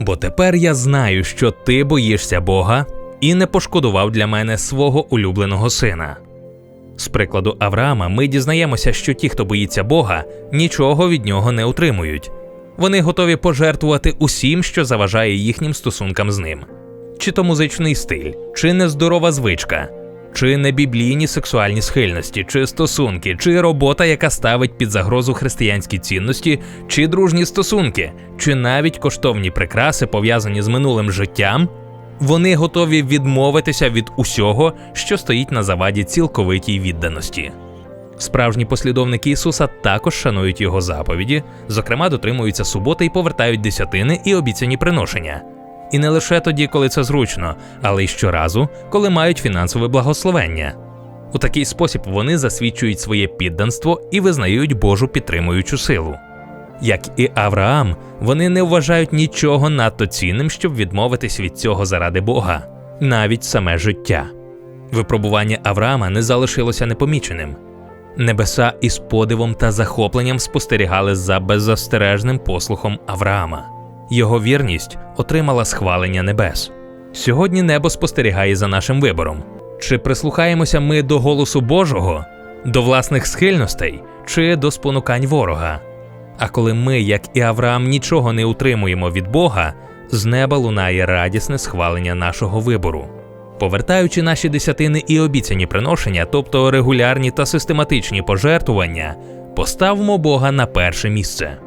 Бо тепер я знаю, що ти боїшся Бога і не пошкодував для мене свого улюбленого сина. З прикладу Авраама ми дізнаємося, що ті, хто боїться Бога, нічого від нього не утримують. Вони готові пожертвувати усім, що заважає їхнім стосункам з ним. Чи то музичний стиль, чи нездорова звичка, чи небіблійні сексуальні схильності, чи стосунки, чи робота, яка ставить під загрозу християнські цінності, чи дружні стосунки, чи навіть коштовні прикраси, пов'язані з минулим життям, вони готові відмовитися від усього, що стоїть на заваді цілковитій відданості. Справжні послідовники Ісуса також шанують його заповіді, зокрема дотримуються суботи і повертають десятини і обіцяні приношення. І не лише тоді, коли це зручно, але й щоразу, коли мають фінансове благословення. У такий спосіб вони засвідчують своє підданство і визнають Божу підтримуючу силу. Як і Авраам, вони не вважають нічого надто цінним, щоб відмовитись від цього заради Бога, навіть саме життя. Випробування Авраама не залишилося непоміченим. Небеса із подивом та захопленням спостерігали за беззастережним послухом Авраама. Його вірність отримала схвалення небес. Сьогодні небо спостерігає за нашим вибором. Чи прислухаємося ми до голосу Божого, до власних схильностей чи до спонукань ворога? А коли ми, як і Авраам, нічого не утримуємо від Бога, з неба лунає радісне схвалення нашого вибору. Повертаючи наші десятини і обіцяні приношення, тобто регулярні та систематичні пожертвування, поставимо Бога на перше місце.